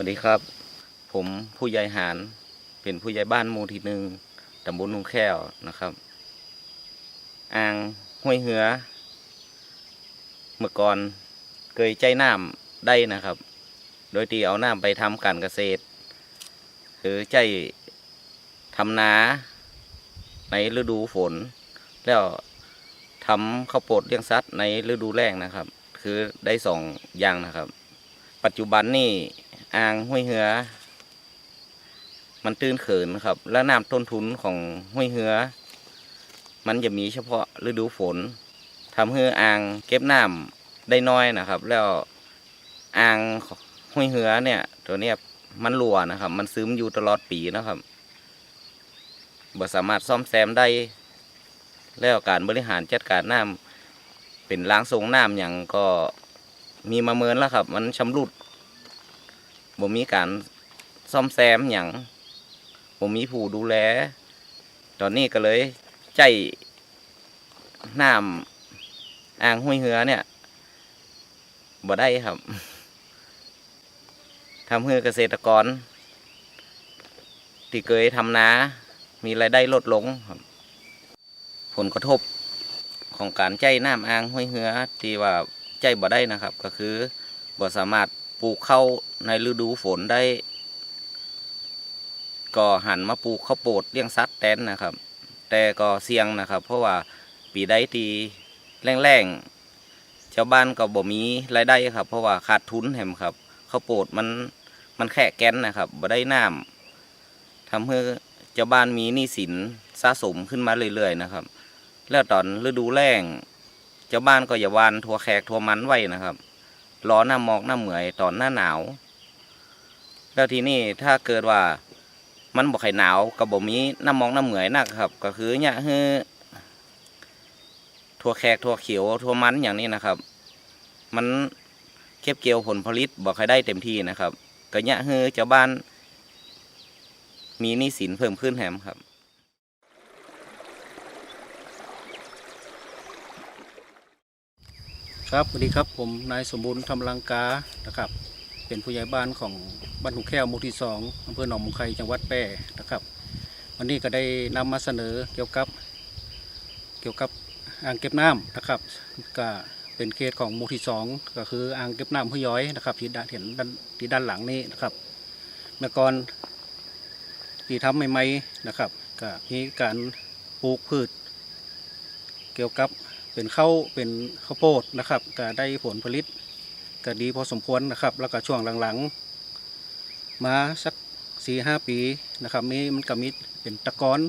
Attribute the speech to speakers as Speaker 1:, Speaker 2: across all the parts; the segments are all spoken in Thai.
Speaker 1: วัสดีครับ ผมผู้ใหญ่หารเป็นผู้ใหญ่บ้านหมู่ที่หนึ่งตำบลนุงแค้วนะครับ อ่างห้วยเหือ เมื่อก่อนเคยใจน้ำได้นะครับ โดยที่เอาน้ำไปทำการเกษตร หรือใจทำนาในฤดูฝน แล้วทำข้าวโพดเลี้ยงสัตว์ในฤดูแล้งนะครับ คือได้สองอย่างนะครับ ปัจจุบันนี่ อ่างห้วยเหือ มันตื้นเขินครับ และน้ำต้นทุนของห้วยเหือ มันจะมีเฉพาะฤดูฝนทำให้อ่างเก็บน้ำได้น้อยนะครับ แล้วอ่างห้วยเหือเนี่ย ตัวเนี้ยมันรั่วนะครับ มันซึมอยู่ตลอดปีนะครับบ่สามารถซ่อมแซมได้ แล้วการบริหารจัดการน้ำเป็นล้างทรงน้ำอย่างก็มีมาเมินแล้วครับ มันชำรุด บ่มีการซ่อมแซมอย่างบ่มีผู้ดูแล ตอนนี้ก็เลยใจน้ำอ่างห้วยเหือเนี่ยบ่ได้ครับทำให้เกษตรกร ที่เคยทำนา มีรายได้ลดลงครับผลกระทบของการใจน้ำอ่างห้วยเหือที่ว่าใจบ่ได้นะครับ ก็คือบ่สามารถ ปลูกข้าวในฤดูฝนได้ ก็หันมาปลูกข้าวโพดเลี้ยงสัตว์แทนนะครับ แต่ก็เสี่ยงนะครับ เพราะว่าปีใดทีแรงๆชาวบ้านก็บ่มีรายได้ครับ เพราะว่าขาดทุนแหมครับข้าวโพดมันมันแค่แก้นนะครับบ่ได้น้ำทำให้เจ้าบ้านมีหนี้สินสะสมขึ้นมาเรื่อยๆนะครับ แล้วตอนฤดูแล้งเจ้าบ้านก็อย่าวานทัวแขกทัวมันไว้นะครับ รอหน้าหมอกหน้าเหมอยตอนหน้าหนาว แล้วทีนี้ถ้าเกิดว่ามันบอกไข่หนาวกับบ่มีน้ำหมอกน้ำเหมอยนักครับ ก็คือเนี่ยคือทั่วแขกทั่วเขียวทั่วมันอย่างนี้นะครับ มันเก็บเกี่ยวผลผลิตบอกใครได้เต็มที่นะครับ ก็เนี่ยคือเจ้าบ้านมีหนี้สินเพิ่มขึ้นแหมครับ
Speaker 2: ครับสวัสดีครับผมนายสมบูรณ์ทำลังกานะครับ เป็นผู้ใหญ่บ้านของบ้านหุแก้วหมู่ที่สองอำเภอหนองมงไคจังหวัดแพร่นะครับ วันนี้ก็ได้นำมาเสนอเกี่ยวกับ เกี่ยวกับอ่างเก็บน้ำนะครับก็เป็นเขตของหมู่ที่สองก็คืออ่างเก็บน้ำห้วยย้อยนะครับที่ด้านเห็นด้านที่ด้านหลังนี้นะครับเมื่อก่อนที่ทำใหม่ๆนะครับก็มีการปลูกพืช เกี่ยวกับ เป็นข้าวเป็นข้าวโพดนะครับก็ได้ผลผลิตก็ดีพอสมควรนะครับ แล้วก็ช่วงหลังๆ มาสักสี่ห้าปีนะครับมีมันก็มีเป็นตะกอน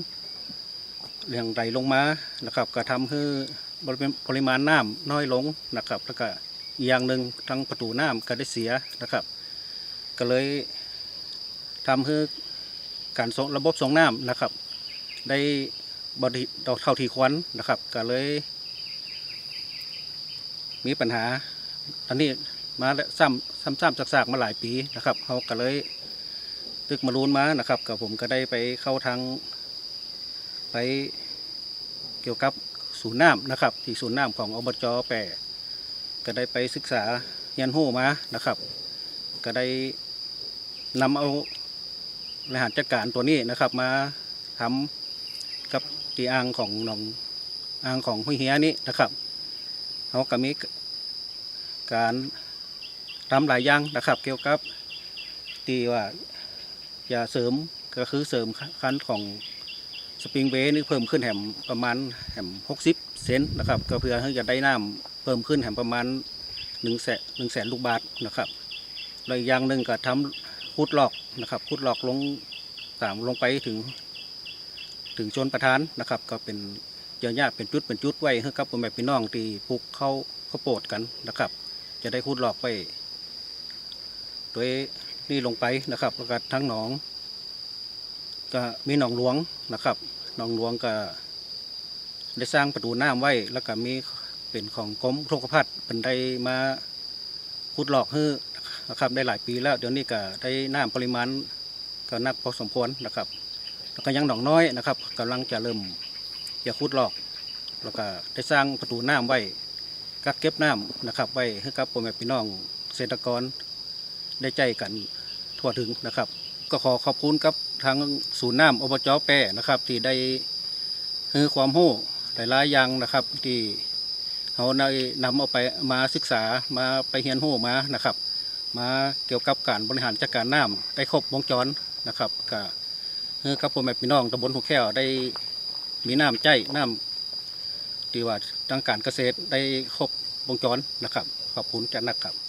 Speaker 2: เรื่องไหลลงมานะครับ ก็ทำให้ปริมาณปริมาณน้ำน้อยลงนะครับ แล้วก็อย่างหนึ่งทั้งประตูน้ำก็ได้เสียนะครับ ก็เลยทำให้การส่งระบบส่งน้ำนะครับ ได้บริเท่าที่ควรนะครับ ก็เลย มีปัญหาตอนนี้มาแล้วซ้ำซ้ำซ้ำซากๆมาหลายปีนะครับเขาก็เลยตึกมารูนมานะครับกับผมก็ได้ไปเข้าทางไปเกี่ยวกับศูนย์น้ำนะครับ ที่ศูนย์น้ำของอบจแปรก็ได้ไปศึกษาเรียนรู้มานะครับ ก็ได้นำเอาบริหารจัดการตัวนี้นะครับมาทำกับตีอ่างของหนองอ่างของห้วยเฮียนี้นะครับ เขาก็มีการทำหลายอย่างนะครับ เกี่ยวกับที่ว่าจะเสริมก็คือเสริมคันของสปริงเบย์นี่เพิ่มขึ้นแหมประมาณแหมหกสิบเซนนะครับ ก็เพื่อให้จะได้น้ำเพิ่มขึ้นแหมประมาณหนึ่งแสนหนึ่งแสนลูกบาทนะครับแล้วอีกอย่างหนึ่งก็ทำขุดหลอกนะครับขุดหลอกลงตามลงไปถึง ถึงชนประทานนะครับ ก็เป็น เยอะแยะเป็นจุดเป็นจุดไว้ให้กับพ่อแม่พี่น้องที่ปลูกเข้าวข้าวโพดกันนะครับ จะได้คูดหลอกไปโดยนี่ลงไปนะครับแล้วก็ทั้งหนอง ก็มีหนองหลวงนะครับหนองหลวงก็ได้สร้างประตูน้ำไว้ แล้วก็มีเป็นของกรมโรคพัฒน์เป็นได้มาคูดหลอกให้นะครับได้หลายปีแล้ว เดี๋ยวนี้ก็ได้น้ำปริมาณก็นักพอสมควรนะครับ แล้วก็ยังหนองน้อยนะครับกำลังจะเริ่ม อย่าขุดหลอก แล้วก็ได้สร้างประตูน้ำไว้กักเก็บน้ำนะครับไว้ให้กับพ่อแม่พี่น้องเกษตรกรได้ใจกันทั่วถึงนะครับ ก็ขอขอบคุณกับทางศูนย์น้ำอบจแปรนะครับ ที่ได้ให้ความรู้หลายๆอย่างนะครับ ที่เขาได้นำเอาไปมาศึกษามาไปเรียนรู้มานะครับ มาเกี่ยวกับการบริหารจัดการน้ำได้ครบวงจรนะครับก็ให้กับพ่อแม่พี่น้องตำบลหูแก้วได้ มีน้ำใจน้ำที่ว่าทางการเกษตรได้ครบวงจรนะครับ ขอบคุณจันนักครับ